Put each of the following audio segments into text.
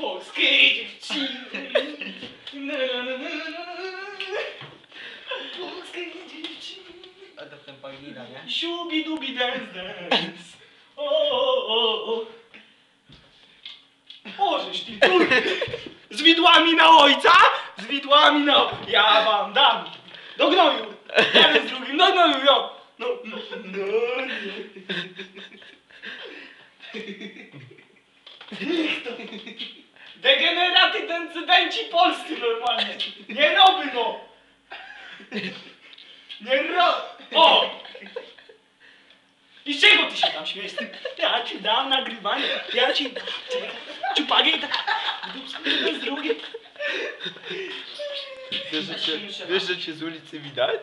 Polskiej dziewczyny. Na, na, na, na, na. Polskiej dziewczyny. A to ten pagina, nie? Siubi dubi dance dance. O, o, o, ty kur... Z widłami na ojca? Z widłami na... Ja wam dam. Do gnoju. Jeden z drugim. Do gnoju, jo. No, no, no, nie. Niech to... Degeneraty, decydenci polscy normalnie. Nie robi no. Nie ro... O! I z czego ty się tam śmiejesz? Ja ci dam nagrywanie, ja ci... Czupagę i tak... Z drugiej... Wiesz, że cię, wiesz, że cię z ulicy widać?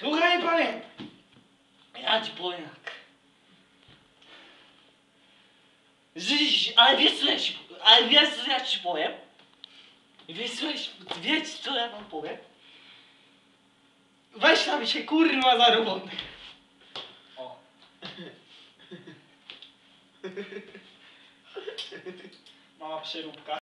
Słuchaj panie. Ja ci powiem jak. Żyć, ale wiesz co ja ci, ale wiesz co ja ci powiem? Wiesz co, wiesz co ja wam powiem? Weź tam się kurwa za robotę. O. Mała przeróbka.